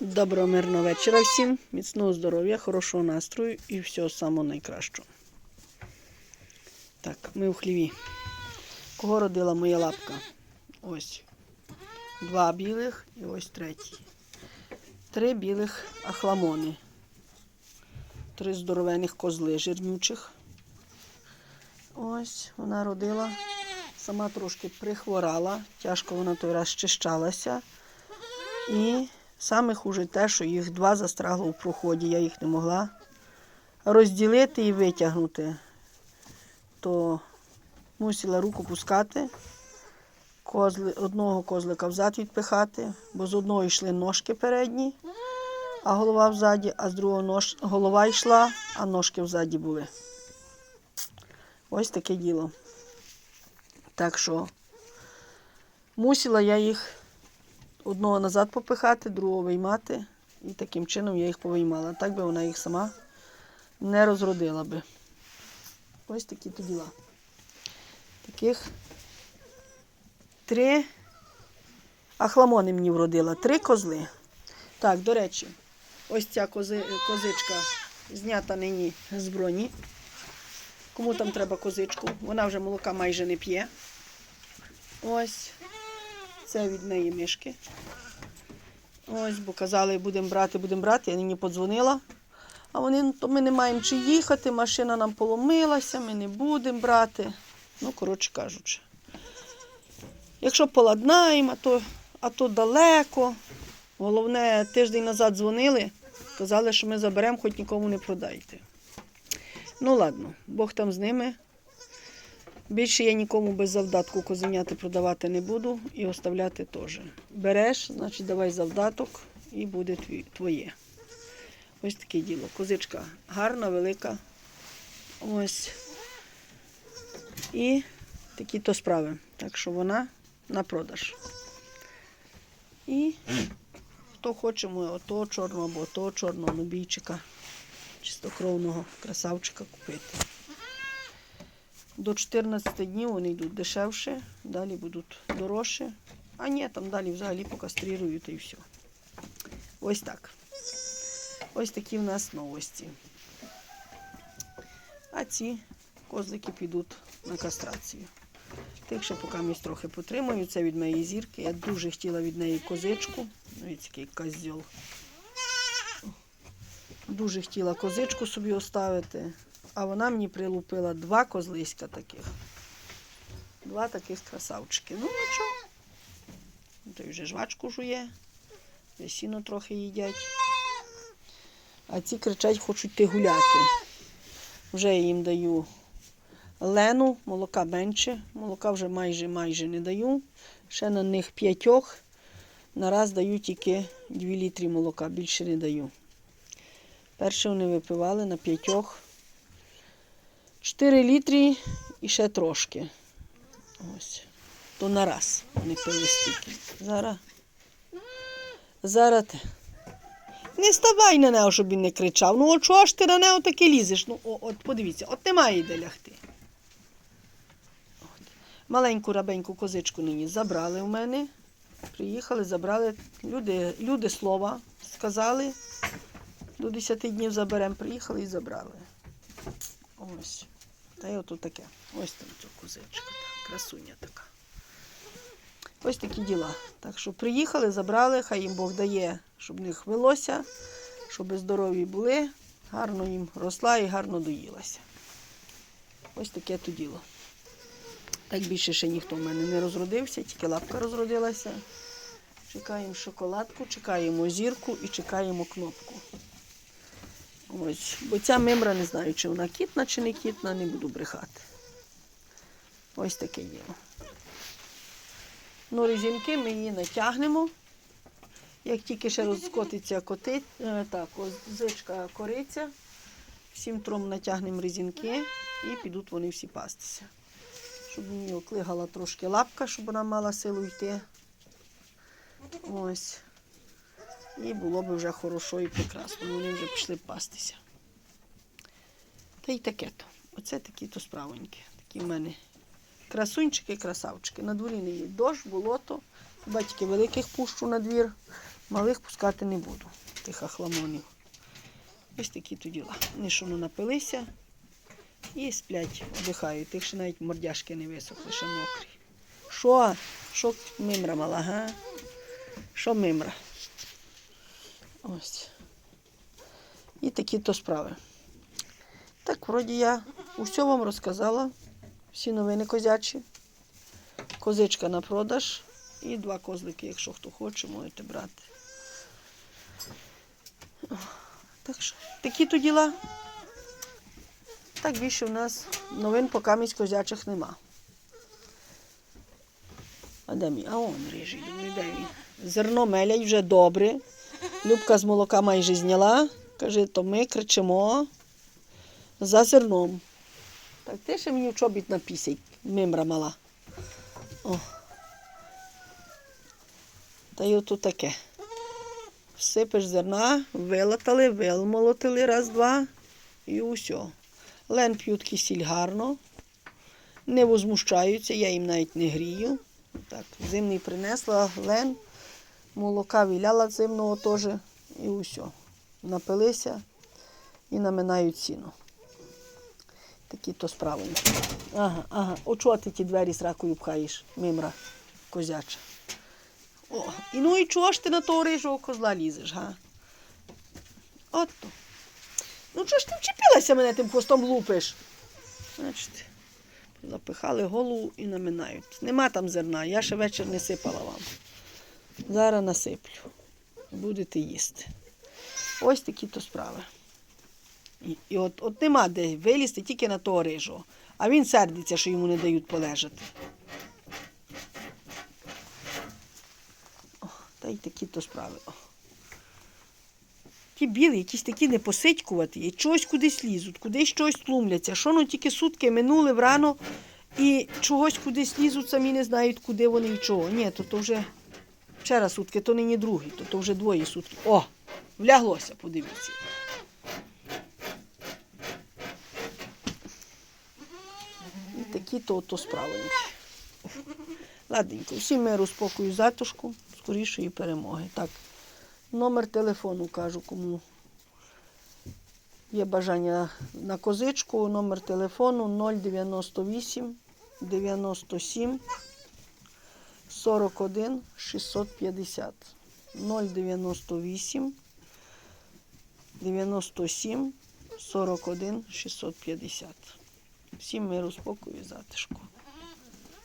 Доброго мирного вечора всім, міцного здоров'я, хорошого настрою і всього самого найкращого. Так, ми в хліві. Кого родила моя лапка? Ось. Два білих і ось третій. Три білих ахламони. Три здоровених козли жирнючих. Ось вона родила. Сама трошки прихворала. Тяжко вона той раз щищалася. І саме хуже те, що їх два застрагло у проході. Я їх не могла розділити і витягнути. То мусила руку пускати, козли, одного козлика взад відпихати, бо з одного йшли ножки передні, а голова взаді, а з другого нож... голова йшла, а ножки взаді були. Ось таке діло. Так що мусила я їх одного назад попихати, другого виймати. І таким чином я їх повиймала. Так би вона їх сама не розродила би. Ось такі то діла. Таких три ахламони мені вродила, три козли. Так, до речі, ось ця кози, козичка знята нині з броні. Кому там треба козичку? Вона вже молока майже не п'є. Ось. Це від неї мишки. Ось, бо казали, будемо брати, будемо брати. Я нині подзвонила. А вони, «Ну, то ми не маємо чи їхати, машина нам поломилася, ми не будемо брати. Ну, коротше кажучи. Якщо поладнаємо, а то, а то далеко. Головне, тиждень назад дзвонили, казали, що ми заберемо, хоч нікому не продайте. Ну, ладно, Бог там з ними. Більше я нікому без завдатку козеняти продавати не буду і оставляти теж. Береш, значить давай завдаток і буде твоє. Ось таке діло. Козичка гарна, велика. Ось. І такі то справи. Так що вона на продаж. І хто хоче ото чорного або того чорного нобійчика, чистокровного красавчика купити. До 14 днів вони йдуть дешевше, далі будуть дорожче. А ні, там далі взагалі покастрірують і все. Ось так. Ось такі в нас новості. А ці козлики підуть на кастрацію. Тих ще поки місць трохи потримую. Це від моєї зірки. Я дуже хотіла від неї козичку. Ось який козьол. Дуже хотіла козичку собі оставити. А вона мені прилупила два козлиська таких. Два таких красавчики. Ну, нічого. Той вже жвачку жує, сіно трохи їдять. А ці кричать, хочуть йти гуляти. Вже я їм даю лену, молока менше. Молока вже майже майже не даю. Ще на них п'ятьох. Нараз даю тільки 2 літри молока, більше не даю. Перше вони випивали на п'ятьох. 4 літри і ще трошки. Ось. То на раз вони пили стільки. Зараз. Зараз. Не ставай на нього, щоб він не кричав. Ну, от чого ж ти на нього таки лізеш? Ну, от подивіться, от немає де лягти. От. Маленьку рабеньку козичку нині забрали в мене. Приїхали, забрали. Люди, люди слова сказали. До 10 днів заберемо. Приїхали і забрали. Ось. Та й ото таке. Ось там ця козичка, та, красуня така. Ось такі діла. Так що приїхали, забрали, хай їм Бог дає, щоб в них велося, щоб здорові були, гарно їм росла і гарно доїлася. Ось таке то діло. Так більше ще ніхто в мене не розродився, тільки лапка розродилася. Чекаємо шоколадку, чекаємо зірку і чекаємо кнопку. Ось, бо ця мимра не знаю, чи вона кітна, чи не кітна, не буду брехати. Ось таке діло. Ну, резинки ми її натягнемо. Як тільки ще розкотиться коти, е, так, козичка кориця, всім тром натягнемо резинки і підуть вони всі пастися. Щоб мені оклигала трошки лапка, щоб вона мала силу йти. Ось. І було б вже хорошо і прекрасно. Вони вже пішли пастися. Та й таке то. Оце такі то справоньки. Такі в мене красунчики, красавчики. На дворі не є дощ, болото. Батьки великих пущу на двір. Малих пускати не буду, тих ахламонів. Ось такі то діла. Вони ну, напилися і сплять, одихають. Тих ще навіть мордяшки не висохли, ще мокрі. Що? Що мимра мала, га? Що мимра? Ось. І такі то справи. Так, вроді я усе вам розказала. Всі новини козячі. Козичка на продаж. І два козлики, якщо хто хоче, можете брати. Так що, такі то діла. Так більше в нас новин поки місь козячих нема. А де мій? А он рижий, думаю, де він? Зерно мелять вже добре. Любка з молока майже зняла. Каже, то ми кричимо за зерном. Так ти ще мені в чобіт напісять, мимра мала. О. Та й ото таке. Всипеш зерна, вилатали, вилмолотили раз-два і усе. Лен п'ють кисіль гарно, не возмущаються, я їм навіть не грію. Так, зимний принесла лен, молока віляла зимного теж і усе. Напилися і наминають сіно. Такі то справи. Ага, ага. О, чого ти ті двері з ракою пхаєш, мимра козяча. О, і ну і чого ж ти на того рижого козла лізеш, га? От. Ну чого ж ти вчепилася мене тим хвостом лупиш? Значить, запихали голову і наминають. Нема там зерна, я ще вечір не сипала вам. Зараз насиплю. Будете їсти. Ось такі то справи. І, і от, от нема де вилізти тільки на того рижого. А він сердиться, що йому не дають полежати. О, та й такі то справи. О. Ті білі, якісь такі непосидькуваті, і чогось кудись лізуть, кудись щось тлумляться. Що ну тільки сутки минули врано і чогось кудись лізуть, самі не знають, куди вони і чого. Ні, то, то вже вчора сутки, то нині другий, то, то вже двоє сутки. О, вляглося, подивіться. І такі то, то справи. Ладненько, всім миру, спокою, затишку, скорішої перемоги. Так, номер телефону кажу, кому є бажання на козичку. Номер телефону 098 97 41 650. 098 97 41 650. Всім миру, спокою і затишку.